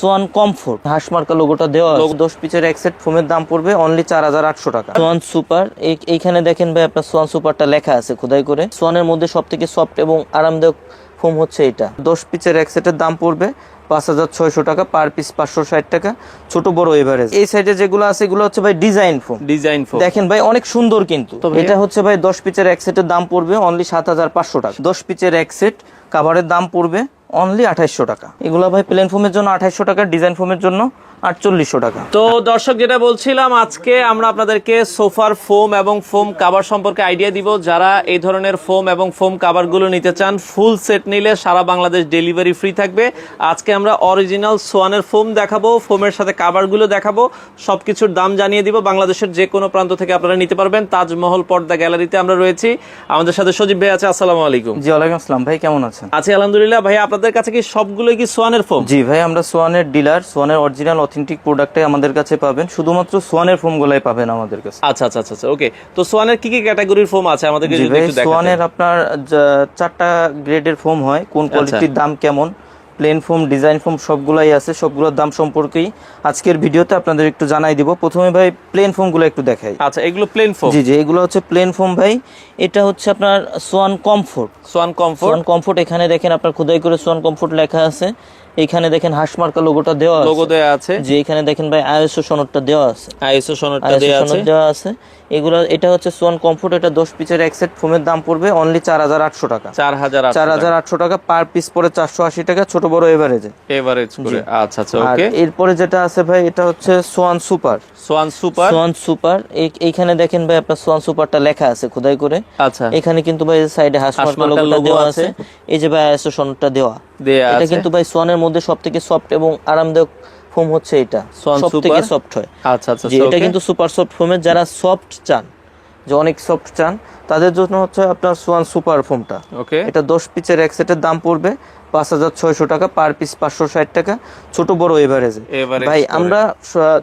Schwann comfort. হাঁস মার্কা লোগোটা দেওয়া। দশ পিচের এক সেট ফোমের দাম পড়বে অনলি চার হাজার আটশো টাকা। সোয়ান সুপার এইখানে দেখেন ভাই আপনার সোয়ান সুপারটা লেখা আছে খোদাই করে। সোয়ানের মধ্যে সব থেকে সফট এবং আরামদায়ক ফোম হচ্ছে এটা। দশ পিচের এক সেটের দাম পড়বে পাঁচ হাজার ছয়শো টাকা পার পিস পাঁচশো ষাট টাকা। ছোট বড় এভারেজ এই সাইডে যেগুলো আছে এগুলো হচ্ছে ভাই ডিজাইন ফোম ডিজাইন ফোম দেখেন ভাই অনেক সুন্দর কিন্তু। এটা হচ্ছে ভাই দশ পিচের এক সেটের দাম পড়বে অনলি সাত হাজার পাঁচশো টাকা। দশ পিচের এক সেট কাভারের দাম পড়বে অনলি আঠাইশশো টাকা। এগুলো ভাই প্লেন ফোমের জন্য আঠাইশশো টাকা ডিজাইন ফোমের জন্য আটচল্লিশশো টাকা। তো দর্শক যেটা বলছিলাম আজকে আমরা আপনাদেরকে সোফার ফোম এবং ফোম কাভার সম্পর্কে আইডিয়া দিব। যারা এই ধরনের ফোম এবং ফোম কাভারগুলো নিতে চান ফুল সেট নিলে সারা বাংলাদেশ ডেলিভারি ফ্রি থাকবে। আজকে আমরা অরিজিনাল সোয়ানের ফোম দেখাবো ফোমের সাথে কাভারগুলো দেখাবো সব কিছুর দাম জানিয়ে দিব। বাংলাদেশের যে কোনো প্রান্ত থেকে আপনারা নিতে পারবেন। তাজমহল পর্দা গ্যালারিতে আমরা রয়েছি। আমাদের সাথে সজীব ভাই আছে আসসালামু আলাইকুম। জি ওয়ালাইকুম আসসালাম। ভাই কেমন আছেন? আছি আলহামদুলিল্লাহ। ভাই আপনাদের কাছে কি সবগুলোই কি সোয়ানের ফোম? জি ভাই আমরা সোয়ানের ডিলার সোয়ানের অরিজিনাল অথেন্টিক প্রোডাক্টটাই আমাদের কাছে পাবেন। শুধুমাত্র সোয়ানের ফোমগুলাই পাবেন আমাদের কাছে। আচ্ছা আচ্ছা আচ্ছা ওকে। তো সোয়ানের কি কি ক্যাটাগরির ফোম আছে আমাদেরকে জি যদি একটু সোয়ানের আপনার চারটা গ্রেডের ফোম হয়। কোন আচ্ছা। কোয়ালিটির দাম কেমন? প্লেন ফোম ডিজাইন ফোম সবগুলাই আছে সবগুলোর দাম সম্পর্কেই আজকের ভিডিওতে আপনাদের একটু জানাই দিব। প্রথমে ভাই প্লেন ফোমগুলো একটু দেখাই। আচ্ছা এগুলো প্লেন ফোম জি জি এগুলো হচ্ছে প্লেন ফোম ভাই। এটা হচ্ছে আপনার Swan Comfort Swan Comfort Swan Comfort এখানে দেখেন আপনার খোদাই করে সোয়ান কমফোর্ট লেখা আছে। এখানে দেখেন হাঁস মার্কা লোগোটা দেওয়া লোগো দেওয়া আছে। যে এখানে দেখেন ভাই আইএসও সনদটা দেওয়া আছে। আইএসও সনদটা দেয়া আছে। দেওয়া আছে। এগুলো এটা হচ্ছে সোয়ান কমফোর্ট এটা দশ পিচের এক সেট ফোমের দাম পড়বে অনলি চার হাজার আটশো টাকা। চার হাজার চার হাজার আটশো টাকা পার পিস পরে চারশো আশি টাকা ছোট বড় এভারেজে এভারেজ আচ্ছা আচ্ছা ওকে এরপরে যেটা আছে ভাই এটা হচ্ছে Swan Super Swan Super Swan Super এইখানে দেখেন ভাই আপনার সোয়ান সুপারটা লেখা আছে খোদাই করে। আচ্ছা। এখানে কিন্তু ভাই সাইডে হাঁস হাঁস মার্কা মার্কার লোগোটা logo দেওয়া আছে। আছে। এই যে ভাই আইএসও সনদটা দেওয়া। এটা কিন্তু ভাই সোয়ানের মধ্যে সব থেকে সফট এবং আরামদায়ক ফোম হচ্ছে এটা। সব থেকে সফট হয়। আচ্ছা আচ্ছা এটা কিন্তু সুপার সফট ফোমের যারা সফট চান যে অনেক সফট চান তাদের জন্য হচ্ছে আপনার সোয়ান সুপার ফোমটা ওকে। এটা দশ পিচের এক সেটের দাম পড়বে পাঁচ হাজার ছয়শো টাকা পার পিস পাঁচশো ষাট টাকা। ছোট বড় এভারেজে ভাই আমরা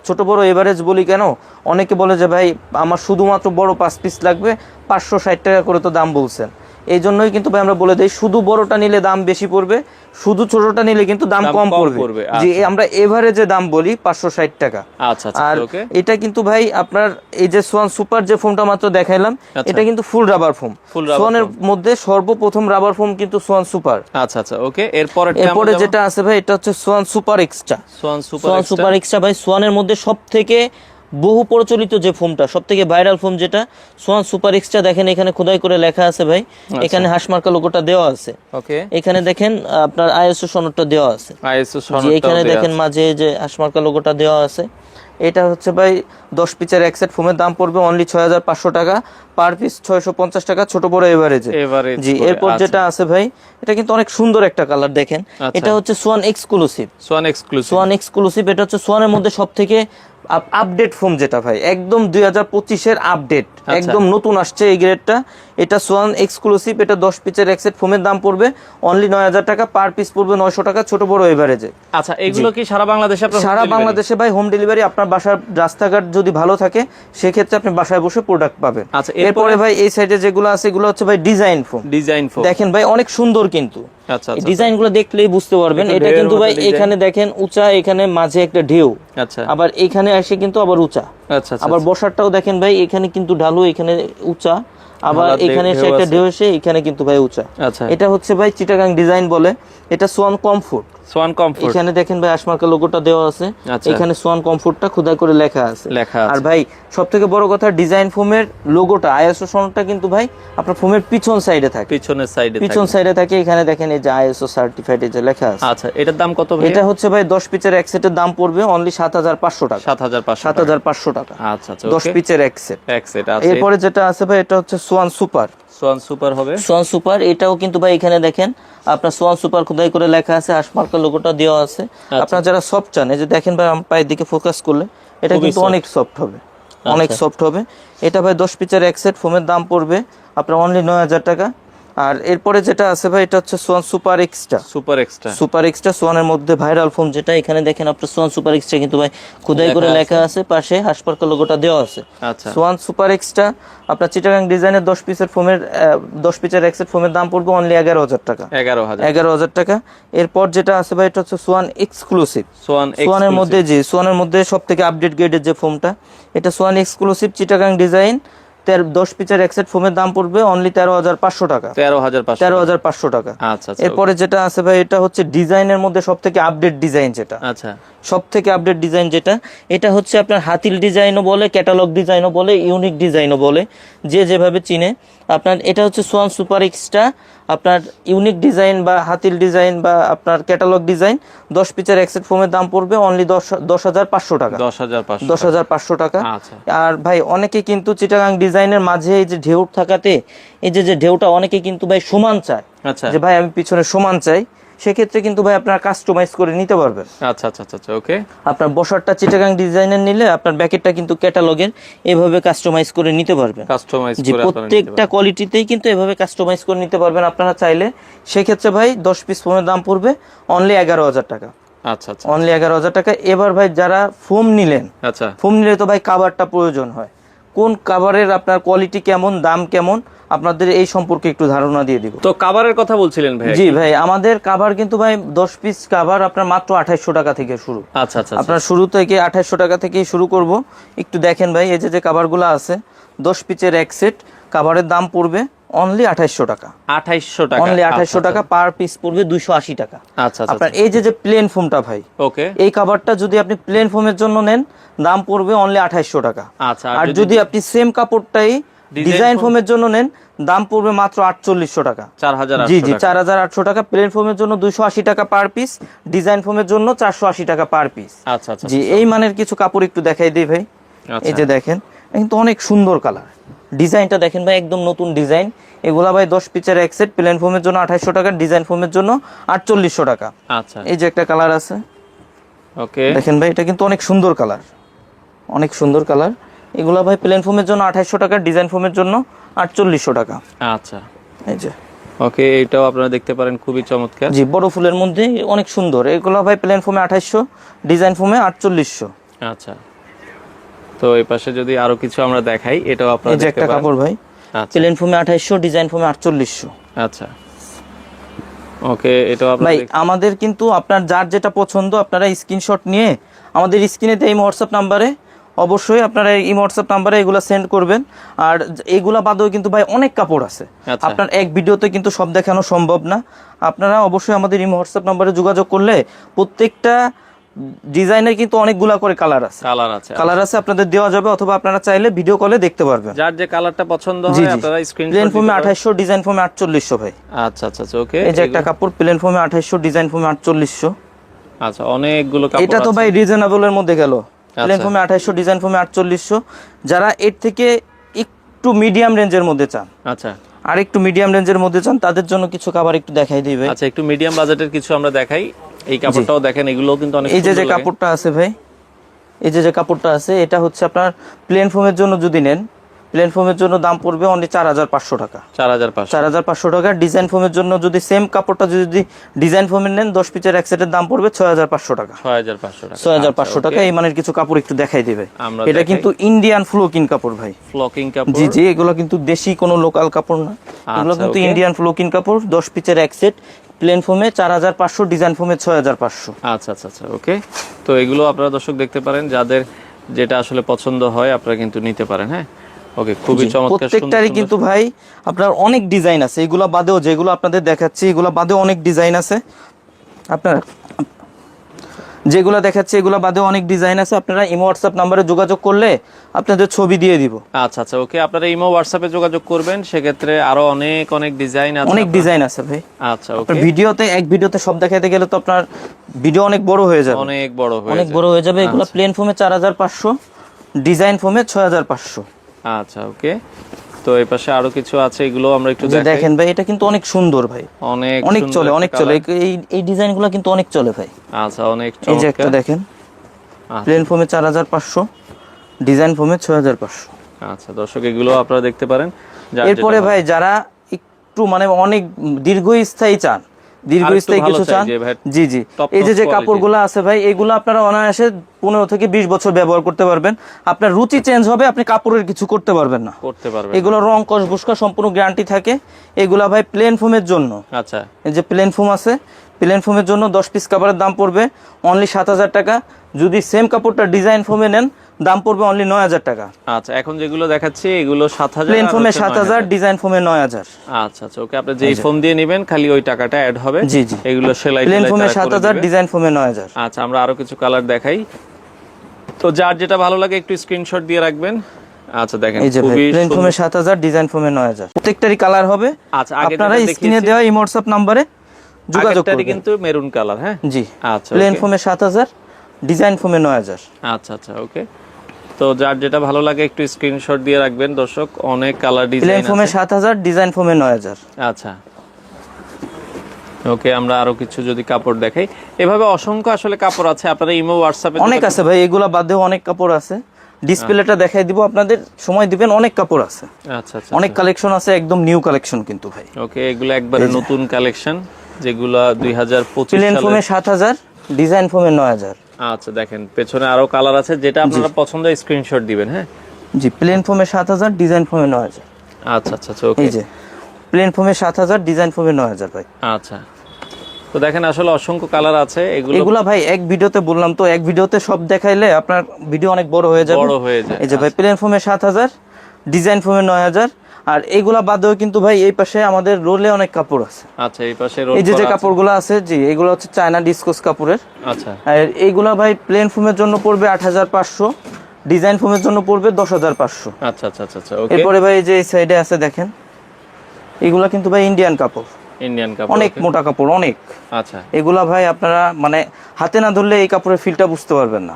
ছোট বড় এভারেজ বলি কেন? অনেকে বলে যে ভাই আমার শুধুমাত্র বড় পাঁচ পিস লাগবে পাঁচশো ষাট টাকা করে তো দাম বলছেন। এই জন্যই কিন্তু ভাই আমরা বলে দেই শুধু বড়টা নিলে দাম বেশি পড়বে শুধু ছোটটা নিলে কিন্তু দাম কম পড়বে। যে আচ্ছা। আমরা এভারেজে দাম বলি পাঁচশো ষাট টাকা। আচ্ছা আচ্ছা আর এটা কিন্তু ভাই আপনার এই যে সোয়ান সুপার যে ফোমটা মাত্র দেখাইলাম আচ্ছা। এটা কিন্তু ফুল রাবার ফোম সোয়ানের মধ্যে সর্বপ্রথম রাবার ফোম কিন্তু সোয়ান সুপার। আচ্ছা আচ্ছা ওকে। এরপরে এরপরে যেটা আছে ভাই এটা হচ্ছে Swan Super Extra. Swan Super Extra. ভাই সোয়ানের মধ্যে সব থেকে বহু প্রচলিত যে ফোমটা সব থেকে ভাইরাল ফোম যেটা সোয়ান সুপার এক্সট্রা দেখেন এখানে খোদাই করে লেখা আছে ভাই। আচ্ছা। এখানে হাঁস মার্কা লোগোটা দেওয়া আছে। ওকে। এখানে দেখেন আপনার আইএসও সনদটা দেওয়া আছে। আইএসও যে সনদটা এখানে দেখেন মাঝে যে হাঁসমার্কা লোগোটা দেওয়া আছে। এটা হচ্ছে ভাই দশ পিচের এক সেট ফোমের দাম পড়বে অনলি ছয় হাজার পাঁচশো টাকা। পার পিস ছয়শো পঞ্চাশ টাকা ছোট বড় এভারেজে জি এরপর। যেটা আছে ভাই এটা কিন্তু অনেক সুন্দর একটা কালার দেখেন। আচ্ছা। এটা হচ্ছে Swan Exclusive. Swan Exclusive. Swan Exclusive এটা হচ্ছে সোয়ানের মধ্যে সব থেকে আপডেট ফোম যেটা ভাই একদম দুই হাজার পঁচিশের আপডেট আচ্ছা। একদম নতুন আসছে এই গ্রেডটা এটা সোয়ান এক্সক্লুসিভ এটা দশ পিচের এক সেট ফোমের দাম পড়বে। অনলি নয় হাজার টাকা পার পিস পড়বে নয়শো টাকা ছোট বড় এভারেজে আচ্ছা এগুলো কি সারা বাংলাদেশে সারা বাংলাদেশে ভাই হোম ডেলিভারি আপনার বাসার রাস্তাঘাট যদি ভালো থাকে সেক্ষেত্রে আপনি বাসায় বসে প্রোডাক্ট পাবেন। আচ্ছা, এরপরে- ভাই এই সাইডে যেগুলো আছে এগুলো হচ্ছে ভাই ডিজাইন ফোম ডিজাইন ফোম দেখেন ভাই অনেক সুন্দর কিন্তু। ডিজাইনগুলো দেখলেই বুঝতে পারবেন। এটা কিন্তু ভাই এখানে দেখেন উঁচা এখানে মাঝে একটা ঢেউ। আচ্ছা। আবার এখানে আসে কিন্তু আবার উঁচা। আচ্ছা আচ্ছা আবার বসারটাও দেখেন ভাই এখানে কিন্তু ঢালু এখানে উঁচা। আবার এখানে এসে একটা। ঢেউ এসে এখানে কিন্তু ভাই উঁচা। আচ্ছা। এটা হচ্ছে ভাই চিটাগাং ডিজাইন বলে। এটা সোয়ান কমফোর্ট সোয়ান কমফোর্ট এখানে দেখেন ভাই আসমার্কা লোগোটা দেওয়া আছে। আচ্ছা। এখানে সোয়ান কমফোর্টটা খোদাই করে লেখা আছে। লেখা আর ভাই সব থেকে বড় কথা ডিজাইন ফোমের লোগোটা আইএসও সনদটা কিন্তু ভাই আপনার ফোমের পিছন সাইডে থাকে। পিছনের সাইডে পিছন সাইডে থাকে এখানে দেখেন এই যে আইএসও সার্টিফাইড এই যে লেখা আছে। আচ্ছা এটার দাম কত ভাই এটা হচ্ছে ভাই দশ পিচের এক সেটের দাম পড়বে অনলি সাত হাজার পাঁচশো টাকা। সাত হাজার পাঁচশো সাত হাজার পাঁচশো টাকা। আচ্ছা আচ্ছা দশ ওকে পিচের এক সেট এক সেট আছে এরপরে যেটা আছে ভাই এটা হচ্ছে সোয়ান সুপার। সোয়ান সুপার হবে। সোয়ান সুপার এটাও কিন্তু ভাই এখানে দেখেন আপনার সোয়ান সুপার খোদাই করে লেখা আছে হাসমার্কা লোগোটা দেওয়া আছে। আপনার যারা সফট চান এই যে দেখেন ভাই আমার পায়ের দিকে ফোকাস করলে এটা কিন্তু অনেক সফট হবে অনেক সফট হবে। এটা ভাই দশ পিচের এক সেট ফোমের দাম পড়বে আপনার অনলি নয় হাজার টাকা। আর এরপরে যেটা আছে ভাই এটা হচ্ছে Swan Super Extra Super Extra Super Extra সোয়ানের মধ্যে ভাইরাল ফোম যেটা এখানে দেখেন আপনার সোয়ান সুপার এক্সট্রা কিন্তু ভাই খোদাই করে লেখা আছে। পাশে হাসপাতাল লোগোটা দেওয়া আছে। আচ্ছা। সোয়ান সুপার এক্সট্রা আপনার চিটাগাং ডিজাইনের দশ পিসের ফোমের দশ পিসের এক্সেট ফোমের দাম পড়বে অনলি এগারো হাজার টাকা। এগারো হাজার। এগারো হাজার টাকা। এরপর যেটা আছে ভাই এটা হচ্ছে সোয়ান এক্সক্লুসিভ সোয়ান সোয়ানের মধ্যে জি সোয়ানের মধ্যে সব থেকে আপডেট গ্রেডের যে ফোমটা এটা সোয়ান এক্সক্লুসিভ চিটাগাং ডিজাইন দশ পিচের এক্সেট ফোমের দাম পড়বে অনলি তেরো হাজার পাঁচশো টাকা। তেরো হাজার তেরো হাজার পাঁচশো টাকা। আচ্ছা আচ্ছা এরপরে যেটা আছে ভাই এটা হচ্ছে ডিজাইনের মধ্যে সব থেকে আপডেট ডিজাইন যেটা। আচ্ছা। সব থেকে আপডেট ডিজাইন যেটা এটা হচ্ছে আপনার হাতিল ডিজাইনও বলে ক্যাটালগ ডিজাইনও বলে ইউনিক ডিজাইনও বলে যে যেভাবে চিনে। আপনার এটা হচ্ছে সোয়ান সুপার এক্সট্রা আপনার ইউনিক ডিজাইন বা হাতিল ডিজাইন বা আপনার ক্যাটালগ ডিজাইন দশ পিচের এক্সেট ফোমের দাম পড়বে অনলি দশ দশ হাজার পাঁচশো টাকা। দশ হাজার পাঁচশো দশ হাজার পাঁচশো টাকা। আচ্ছা। আর ভাই অনেকে কিন্তু চিটাগাং ডিজাইনের মাঝে এই যে ঢেউ থাকাতে এই যে যে ঢেউটা অনেকে কিন্তু ভাই সমান চায়। আচ্ছা। যে ভাই আমি পিছনে সমান চাই। সেক্ষেত্রে কিন্তু ভাই আপনার কাস্টমাইজ করে নিতে পারবেন। আচ্ছা আচ্ছা আচ্ছা আচ্ছা ওকে আপনার বসারটা চিটাগাং ডিজাইনের নিলে আপনার ব্যাকেটটা কিন্তু ক্যাটালগের এভাবে কাস্টমাইজ করে নিতে পারবেন। কাস্টমাইজ করে প্রত্যেকটা কোয়ালিটিতেই কিন্তু এভাবে কাস্টমাইজ করে নিতে পারবেন আপনারা চাইলে। সেক্ষেত্রে ভাই দশ পিস ফোমের দাম পড়বে অনলি এগারো হাজার টাকা। আচ্ছা আচ্ছা। অনলি এগারো হাজার টাকা। এবার ভাই যারা ফোম নিলেন আচ্ছা। ফোম নিলে তো ভাই কাভারটা প্রয়োজন হয়। কোন কাভারের আপনার কোয়ালিটি কেমন দাম কেমন আপনাদের এই সম্পর্কে একটু ধারণা দিয়ে দিব। তো কাভারের কথা বলছিলেন ভাই জি ভাই আমাদের কাভার কিন্তু ভাই দশ পিস কাভার আপনার মাত্র আঠাইশশো টাকা থেকে শুরু। আচ্ছা আচ্ছা আচ্ছা। আপনার শুরু থেকে আঠাইশশো টাকা থেকে শুরু করব। একটু দেখেন ভাই এই যে যে কাভারগুলো আছে দশ পিচের এক সেট কাভারের দাম পড়বে অনলি আঠাইশশো টাকা। আঠাইশশো টাকা। অনলি আঠাইশশো টাকা পার পিস পড়বে দুইশো আশি টাকা। আচ্ছা আচ্ছা আপনার এই যে যে প্লেন ফোমটা ভাই ওকে এই কাভারটা যদি আপনি প্লেন ফোমের জন্য নেন দাম পড়বে অনলি আঠাইশশো টাকা। আচ্ছা আর যদি আপনি সেম কাপড়টাই ডিজাইন ফোমের জন্য নেন দাম পড়বে মাত্র আটচল্লিশশো টাকা। চার হাজার জি জি চার হাজার আটশো টাকা। প্লেন ফোমের জন্য দুইশো আশি টাকা পার পিস ডিজাইন ফোমের জন্য চারশো আশি টাকা পার পিস আচ্ছা আচ্ছা জি এই মানের কিছু কাপড় একটু দেখাই দিই ভাই। আচ্ছা। এই যে দেখেন কিন্তু অনেক সুন্দর কালার ডিজাইনটা দেখেন ভাই একদম নতুন ডিজাইন এগুলা ভাই দশ পিচের এক সেট প্লেন ফোমের জন্য আঠাইশশো টাকা ডিজাইন ফোমের জন্য আটচল্লিশশো টাকা। আচ্ছা। এই যে একটা কালার আছে। ওকে দেখেন ভাই এটা কিন্তু অনেক সুন্দর কালার অনেক সুন্দর কালার এগুলা ভাই প্লেন ফোমের জন্য আঠাইশশো টাকা ডিজাইন ফোমের জন্য আটচল্লিশশো টাকা। আচ্ছা। এই যে। ওকে এটাও আপনারা দেখতে পারেন খুবই চমৎকার। জি বড় ফুলের মধ্যে অনেক সুন্দর। এগুলো ভাই প্লেন ফোমে আঠাইশশো ডিজাইন ফোমে আটচল্লিশশো। আচ্ছা। তো এই পাশে যদি আরও কিছু আমরা দেখাই এটাও আপনারা যে দেখতে একটা পারেন। কাপড় ভাই। আচ্ছা। প্লেন ফোমে আঠাইশশো ডিজাইন ফোমে আটচল্লিশশো। আচ্ছা। ওকে এটাও আপনারা ভাই আমাদের কিন্তু আপনার যার যেটা পছন্দ আপনারা স্ক্রিনশট নিয়ে আমাদের স্ক্রিনে এই হোয়াটসঅ্যাপ নাম্বারে অবশ্যই আপনারা এই হোয়াটসঅ্যাপ নাম্বারে এগুলা সেন্ড করবেন। আর এগুলা বাদেও কিন্তু ভাই অনেক কাপড় আছে। আচ্ছা। আপনার এক ভিডিওতে কিন্তু সব দেখানো সম্ভব না। আপনারা অবশ্যই আমাদের এই হোয়াটসঅ্যাপ নাম্বারে যোগাযোগ করলে প্রত্যেকটা ডিজাইনের কিন্তু অনেকগুলা করে কালার আছে। কালার আছে কালার আছে আপনাদের দেওয়া যাবে অথবা আপনারা চাইলে ভিডিও কলে দেখতে পারবেন। যার যে কালারটা পছন্দ হয় আপনারা স্ক্রিন প্লেন ফোমে আঠাইশশো ডিজাইন ফর্মে আটচল্লিশশো ভাই। আচ্ছা আচ্ছা আচ্ছা ওকে এই যে একটা কাপড় প্লেন ফর্মে আঠাইশশো ডিজাইন ফর্মে আটচল্লিশশো। আচ্ছা অনেকগুলো কাপড় এটা তো ভাই রিজনেবল এর মধ্যে গেল। প্লেন আচ্ছা। ফোমে আঠাইশশো ডিজাইন ফোমে আটচল্লিশশো। যারা এর থেকে একটু মিডিয়াম রেঞ্জের মধ্যে চান। আচ্ছা। আর একটু মিডিয়াম রেঞ্জের মধ্যে চান তাদের জন্য কিছু খাবার একটু দেখাই দিবে আচ্ছা একটু মিডিয়াম বাজেটের কিছু আমরা দেখাই। এই কাপড়টাও দেখেন এগুলো কিন্তু অনেক এই যে যে কাপড়টা আছে ভাই এই যে যে কাপড়টা আছে এটা হচ্ছে আপনার প্লেন ফোমের জন্য যদি নেন প্লেন ফোমের জন্য দাম পড়বে অনলি চার হাজার পাঁচশো টাকা। চার হাজার চার হাজার পাঁচশো টাকা। ডিজাইন ফোমের জন্য যদি সেম কাপড়টা যদি ডিজাইন ফোমের নেন দশ পিচের এক সেটের দাম পড়বে ছয় হাজার পাঁচশো টাকা। ছয় হাজার পাঁচশো টাকা। ছয় হাজার পাঁচশো টাকা। এই মানের কিছু কাপড় একটু দেখাই দিবে। এটা কিন্তু ইন্ডিয়ান ফ্লোকিং কাপড় ভাই। ফ্লকিং কাপড়? জি জি এগুলো কিন্তু দেশি কোনো লোকাল কাপড় না। এগুলো আচ্ছা, কিন্তু ইন্ডিয়ান ফ্লোকিন কাপড় দশ পিচের এক সেট প্লেন ফোমে চার হাজার পাঁচশো ডিজাইন ফোমে ছয় হাজার পাঁচশো। আচ্ছা আচ্ছা আচ্ছা ওকে তো এগুলো আপনারা দর্শক দেখতে পারেন। যাদের যেটা আসলে পছন্দ হয় আপনারা কিন্তু নিতে পারেন হ্যাঁ? ওকে খুবই চমৎকার প্রত্যেকটারই কিন্তু ভাই আপনার অনেক ডিজাইন আছে। এগুলো বাদেও যেগুলো আপনাদের দেখাচ্ছি এগুলো বাদেও অনেক ডিজাইন আছে। আপনার যেগুলো দেখাচ্ছি এগুলো বাদেও অনেক ডিজাইন আছে। আপনারা ইমো হোয়াটসঅ্যাপ নাম্বারে যোগাযোগ করলে আপনাদের ছবি দিয়ে দিব। আচ্ছা আচ্ছা ওকে আপনারা ইমো হোয়াটসঅ্যাপে যোগাযোগ করবেন সেক্ষেত্রে আরও অনেক অনেক ডিজাইন আছে অনেক ডিজাইন আছে ভাই। আচ্ছা ওকে। ভিডিওতে এক ভিডিওতে সব দেখাতে গেলে তো আপনার ভিডিও অনেক বড় হয়ে যাবে। অনেক বড় হয়ে অনেক বড় হয়ে যাবে। এগুলো প্লেন ফোমে চার হাজার পাঁচশো ডিজাইন ফোমে ছয় হাজার পাঁচশো। আচ্ছা ওকে। তো এই পাশে আরও কিছু আছে এগুলো আমরা একটু দেখেন ভাই এটা কিন্তু অনেক সুন্দর ভাই। অনেক অনেক চলে অনেক চলে। এই এই ডিজাইনগুলো কিন্তু অনেক চলে ভাই। আচ্ছা অনেক এই যে একটা দেখেন। আচ্ছা। প্লেন ফোমে চার হাজার পাঁচশো ডিজাইন ফোমে ছয় হাজার পাঁচশো। আচ্ছা দর্শক এগুলো আপনারা দেখতে পারেন। এরপরে ভাই যারা একটু মানে অনেক দীর্ঘস্থায়ী চান দীর্ঘস্থায়ী কিছু চান? জি জি। এই যে যে কাপড়গুলো আছে ভাই এগুলো আপনারা অনায়াসে পনেরো থেকে বিশ বছর ব্যবহার করতে পারবেন। আপনার রুচি চেঞ্জ হবে আপনি কাপড়ের কিছু করতে পারবেন না। করতে পারবে এগুলো রং কস বুস্কা সম্পূর্ণ গ্যারান্টি থাকে। এগুলা ভাই প্লেন ফোমের জন্য। আচ্ছা। এই যে প্লেন ফোম আছে প্লেন ফোমের জন্য দশ পিস কাপড়ের দাম পড়বে। অনলি সাত হাজার টাকা। যদি সেম কাপড়টা ডিজাইন ফোমে নেন দাম পড়বে অনলি নয় হাজার টাকা। আচ্ছা এখন যেগুলো দেখাচ্ছি এগুলো সাত হাজার প্লেন ফোমে সাত হাজার ডিজাইন ফোমে নয় হাজার। আচ্ছা আচ্ছা ওকে আপনি যেই ফোম দিয়ে নেবেন খালি ওই টাকাটা অ্যাড হবে। জি, জি। এগুলো সেলাই প্লেন ফোমে সাত হাজার ডিজাইন ফোমে নয় হাজার। আচ্ছা আমরা আরও কিছু কালার দেখাই। তো যার যেটা ভালো লাগে একটু স্ক্রিনশট দিয়ে রাখবেন। আচ্ছা দেখেন এই যে প্লেন ফোমে সুন্দর। সাত হাজার ডিজাইন ফোমে নয় হাজার। প্রত্যেকটারই কালার হবে। আচ্ছা আপনারা স্ক্রিনে দেওয়া এই হোয়াটসঅ্যাপ নাম্বারে যোগাযোগ করবেন। কিন্তু মেরুন কালার হ্যাঁ? জি। আচ্ছা প্লেন। ফোমে সাত হাজার ডিজাইন ফোমে নয় হাজার। আচ্ছা আচ্ছা ওকে তো যার যেটা ভালো লাগে একটু স্ক্রিনশট দিয়ে রাখবেন। দর্শক অনেক কালার প্লেন ডিজাইন ফোমে আছে। সাত হাজার ডিজাইন ফোমে নয় হাজার। আচ্ছা। ওকে আমরা আরও কিছু যদি কাপড় দেখাই। এভাবে অসংখ্য আসলে কাপড় আছে। আপনারা ইমো হোয়াটসঅ্যাপে অনেক আছে ভাই এগুলা বাদেও অনেক কাপড় আছে। ডিসপ্লেটা দেখাই দিব আপনাদের সময় দিবেন অনেক কাপড় আছে। আচ্ছা আচ্ছা অনেক কালেকশন আছে একদম নিউ কালেকশন কিন্তু ভাই। ওকে এগুলো একবারে নতুন কালেকশন যেগুলো দুই হাজার পঁচিশ প্লেন ফোমে সাত হাজার ডিজাইন ফোমে নয় হাজার। আচ্ছা দেখেন পেছনে আরও কালার আছে যেটা আপনারা পছন্দ স্ক্রিনশট দিবেন হ্যাঁ? জি প্লেন সাত হাজার ডিজাইন ফোমে নয় হাজার। আচ্ছা আচ্ছা আচ্ছা ওকে এই যে প্লেন সাত হাজার ডিজাইন ফোমে নয় হাজার ভাই। আচ্ছা। তো দেখেন আসলে অসংখ্য কালার আছে এগুলো এগুলা ভাই এক ভিডিওতে বললাম তো এক ভিডিওতে সব দেখাইলে আপনার ভিডিও অনেক বড় হয়ে যাবে। বড় হয়ে যায় এই যে ভাই প্লেন সাত হাজার ডিজাইন ফোমে নয় হাজার আর এইগুলা বাদেও কিন্তু ভাই এই পাশে আমাদের রোলে অনেক কাপড় আছে। আচ্ছা এই পাশে এই যে যে কাপড়গুলো আছে জি এগুলো হচ্ছে চায়না ডিসকোস কাপড়ের। আচ্ছা। আর এইগুলা ভাই প্লেন ফোমের জন্য পড়বে আট হাজার পাঁচশো ডিজাইন ফোমের জন্য পড়বে দশ হাজার পাঁচশো। আচ্ছা আচ্ছা আচ্ছা আচ্ছা ওকে এরপরে ভাই এই যে এই সাইডে আছে দেখেন এগুলা কিন্তু ভাই ইন্ডিয়ান কাপড়। ইন্ডিয়ান কাপড় অনেক মোটা কাপড় অনেক। আচ্ছা। এগুলা ভাই আপনারা মানে হাতে না ধরলে এই কাপড়ের ফিলটা বুঝতে পারবেন না।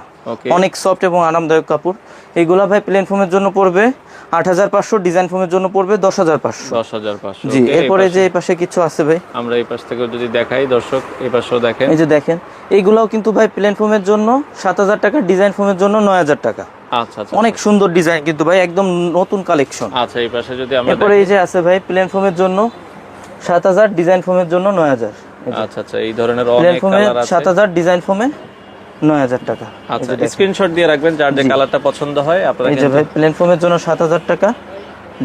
অনেক সফট এবং আরামদায়ক কাপড়। এগুলা ভাই প্লেন ফোমের জন্য পড়বে আট হাজার পাঁচশো ডিজাইন ফোমের জন্য পড়বে দশ হাজার পাঁচশো। দশ হাজার পাঁচশো জি এরপরে যে এই পাশে কিছু আছে ভাই। আমরা এই পাশ থেকে যদি দেখাই দর্শক এই পাশেও দেখেন। এই যে দেখেন এইগুলাও কিন্তু ভাই প্লেন ফোমের জন্য সাত হাজার টাকা ডিজাইন ফোমের জন্য নয় হাজার টাকা। আচ্ছা আচ্ছা অনেক সুন্দর ডিজাইন কিন্তু ভাই একদম নতুন কালেকশন আচ্ছা এই পাশে যদি আমরা এরপরে এই যে আছে ভাই প্লেন ফোমের জন্য সাত হাজার ডিজাইন ফোমের জন্য নয় হাজার। আচ্ছা আচ্ছা এই ধরনের অনেক কালার আছে। সাত হাজার ডিজাইন ফোমে নয় হাজার টাকা। আচ্ছা স্ক্রিনশট দিয়ে রাখবেন যার যে কালারটা পছন্দ হয় আপনারা এই যে ভাই প্লেন ফোমের জন্য সাত হাজার টাকা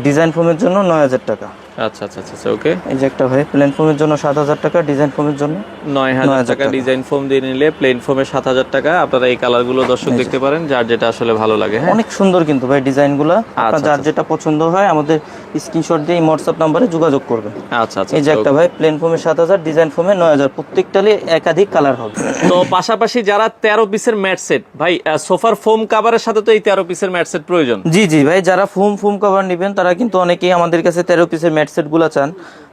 ডিজাইন ফোমের জন্য নয় হাজার টাকা। আচ্ছা আচ্ছা আচ্ছা আচ্ছা ওকে এই যে একটা ভাই প্লেন ফোমের জন্য সাত হাজার টাকা ডিজাইন ফোমের জন্য নয় হাজার 9,000 টাকা। ডিজাইন ফোম দিয়ে নিলে প্লেন ফোমে সাত হাজার টাকা আপনারা এই কালারগুলো দর্শক দেখতে পারেন যার যেটা আসলে ভালো লাগে হ্যাঁ? অনেক সুন্দর কিন্তু ভাই ডিজাইনগুলো আপনার আচ্ছা, যার যেটা পছন্দ হয় আমাদের স্ক্রিনশট দিয়ে হোয়াটসঅ্যাপ নাম্বারে যোগাযোগ করবে। আচ্ছা আচ্ছা। এই যে একটা ভাই প্লেন ফোমে সাত হাজার ডিজাইন ফোমে নয় হাজার। প্রত্যেকটালে একাধিক কালার হবে। তো পাশাপাশি যারা তেরো পিসের ম্যাট সেট ভাই সোফার ফোম কাভারের সাথে তো এই তেরো পিসের ম্যাট সেট প্রয়োজন। জি জি ভাই যারা ফোম ফোম কাভার নেবেন তারা কিন্তু অনেকেই আমাদের কাছে তেরো পিসের ম্যাট সেটগুলো চান।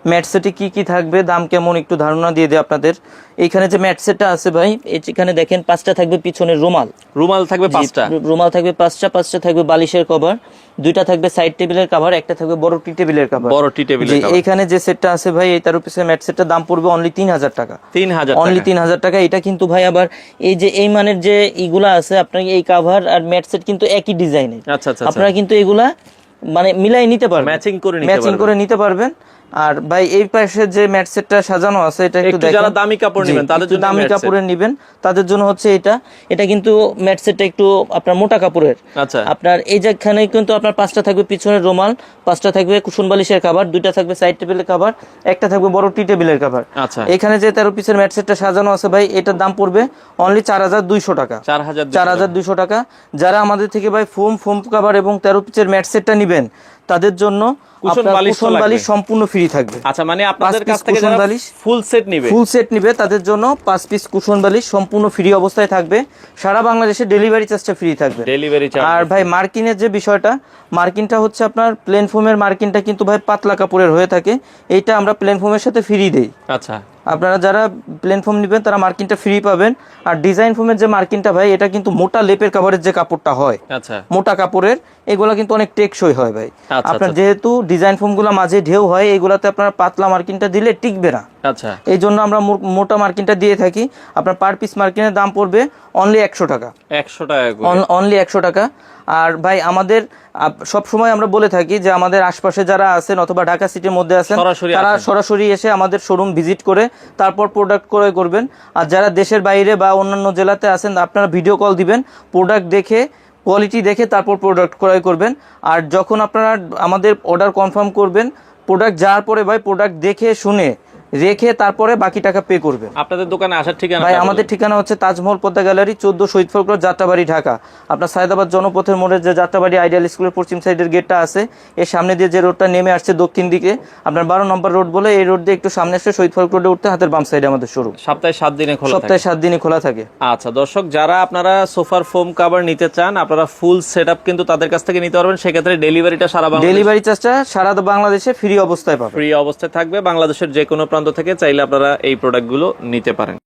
ম্যাট সেটে কি কি থাকবে দাম কেমন একটু ধারণা দিয়ে দেয় আপনাদের। এইখানে যে ম্যাট সেটটা আছে ভাই এখানে দেখেন পাঁচটা থাকবে পিছনের রুমাল। রুমাল থাকবে পাঁচটা? রুমাল থাকবে পাঁচটা পাঁচটা থাকবে বালিশের কভার দুইটা থাকবে সাইড টেবিলের কভার একটা থাকবে বড় টি টেবিলের কভার। বড় টি টেবিলের জি এইখানে যে সেটটা আছে ভাই এই তেরো পিসের ম্যাট সেটটার দাম পড়বে অনলি তিন হাজার টাকা। তিন হাজার অনলি। তিন হাজার টাকা এটা কিন্তু ভাই আবার এই যে এই মানের যে ইগুলা আছে আপনার এই কাভার আর ম্যাট সেট কিন্তু একই ডিজাইনের আচ্ছা আচ্ছা আচ্ছা। আপনারা কিন্তু এগুলা মানে মিলাই নিতে পারবেন। Matching করে নিতে ম্যাচিং করে নিতে পারবেন। আর ভাই এই পাশে যে ম্যাট সেটটা সাজানো আছে এটা একটু দেখেন যারা দামি কাপড় নেবেন, তাদের জন্য দামি set। নেবেন। তাদের জন্য হচ্ছে এটা। এটা কিন্তু ম্যাট সেটটা একটু আপনার মোটা কাপড়ের। আচ্ছা। আপনার এই যেখানে কিন্তু আপনার পাঁচটা থাকবে পিছনের রুমাল পাঁচটা থাকবে কুশন বালিশের খাবার দুইটা থাকবে সাইড টেবিলের খাবার একটা থাকবে বড় টি টেবিলের খাবার। আচ্ছা। এখানে যে তেরো পিসের ম্যাট সেটটা সাজানো আছে ভাই এটার দাম পড়বে অনলি চার হাজার দুইশো টাকা। চার হাজার চার হাজার দুইশো টাকা। যারা আমাদের থেকে ভাই ফোম ফোম কভার এবং তেরো পিসের ম্যাট সেটটা নিবেন তাদের জন্য কুশন বালিশ তো কুশন বালিশ সম্পূর্ণ ফ্রি থাকবে। আচ্ছা মানে আপনাদের কাছ থেকে যারা বালিশ। ফুল সেট নিবে। ফুল সেট নিবে তাদের জন্য পাঁচ পিস কুশন বালিশ সম্পূর্ণ ফ্রি অবস্থায় থাকবে। সারা বাংলাদেশে ডেলিভারি চার্জটা ফ্রি থাকবে। ডেলিভারি চার্জ আর ভাই মার্কিনের যে বিষয়টা মার্কিনটা হচ্ছে আপনার প্লেন ফোমের মার্কিনটা কিন্তু ভাই পাতলা কাপড়ের হয়ে থাকে। এইটা আমরা প্লেন ফোমের সাথে ফ্রি দেই। আচ্ছা। আপনারা যারা প্লেন ফোম নেবেন তারা মার্কিনটা ফ্রি পাবেন। আর ডিজাইন ফোমের যে মার্কিনটা ভাই এটা কিন্তু মোটা লেপের কাভারের যে কাপড়টা হয় আচ্ছা। মোটা কাপড়ের এগুলা কিন্তু অনেক টেকসই হয় ভাই। আচ্ছা, আপনার আচ্ছা। যেহেতু ডিজাইন ফোমগুলো মাঝে ঢেউ হয় এগুলাতে আপনার পাতলা মার্কিনটা দিলে টিকবে না। আচ্ছা। এই জন্য আমরা মোটা মার্কিনটা দিয়ে থাকি। আপনার পার পিস মার্কিনের দাম পড়বে অনলি একশো টাকা। একশো টাকা করে। অনলি একশো টাকা। আর ভাই আমাদের সব সময় আমরা বলে থাকি যে আমাদের আশপাশে যারা আছেন অথবা ঢাকা সিটির মধ্যে আছেন তারা সরাসরি এসে আমাদের শোরুম ভিজিট করে তারপর প্রোডাক্ট ক্রয় করবেন। আর যারা দেশের বাইরে বা অন্যান্য জেলাতে আছেন আপনারা ভিডিও কল দিবেন। প্রোডাক্ট দেখে কোয়ালিটি দেখে তারপর প্রোডাক্ট ক্রয় করবেন। আর যখন আপনারা আমাদের অর্ডার কনফার্ম করবেন প্রোডাক্ট যাওয়ার পরে ভাই প্রোডাক্ট দেখে শুনে রেখে তারপরে বাকি টাকা পে করবেন। আপনাদের দোকানে আসার ঠিকানা ভাই আমাদের ঠিকানা হচ্ছে তাজমহল পদ্মা গ্যালারি চোদ্দ শহীদ ফলক্রর যাত্রাবাড়ি ঢাকা। আপনার সায়দাবাদ জনপথের মোড়ে যে যাত্রাবাড়ি আইডিয়াল স্কুলের পশ্চিম সাইডের গেটটা আছে এর সামনে দিয়ে যে রোডটা নেমে আসছে দক্ষিণ দিকে আপনার বারো নম্বর রোড বলে এই রোড দিয়ে একটু সামনে এসে শহীদ ফলক রোডে উঠতে হাতের বাম সাইডে আমাদের শুরু সপ্তাহে সাত দিনে খোলা সপ্তাহে সাত দিনই খোলা থাকে। আচ্ছা দর্শক যারা আপনারা সোফার ফোম কাভার নিতে চান আপনারা ফুল সেট আপ কিন্তু তাদের কাছ থেকে নিতে পারবেন। সেক্ষেত্রে ডেলিভারিটা সারা ডেলিভারি চার্জটা সারা বাংলাদেশে ফ্রি অবস্থায় পাবেন। ফ্রি অবস্থায় থাকবে। বাংলাদেশের যে কোনো প্রান্ত থেকে চাইলে আপনারা এই প্রোডাক্টগুলো নিতে পারেন।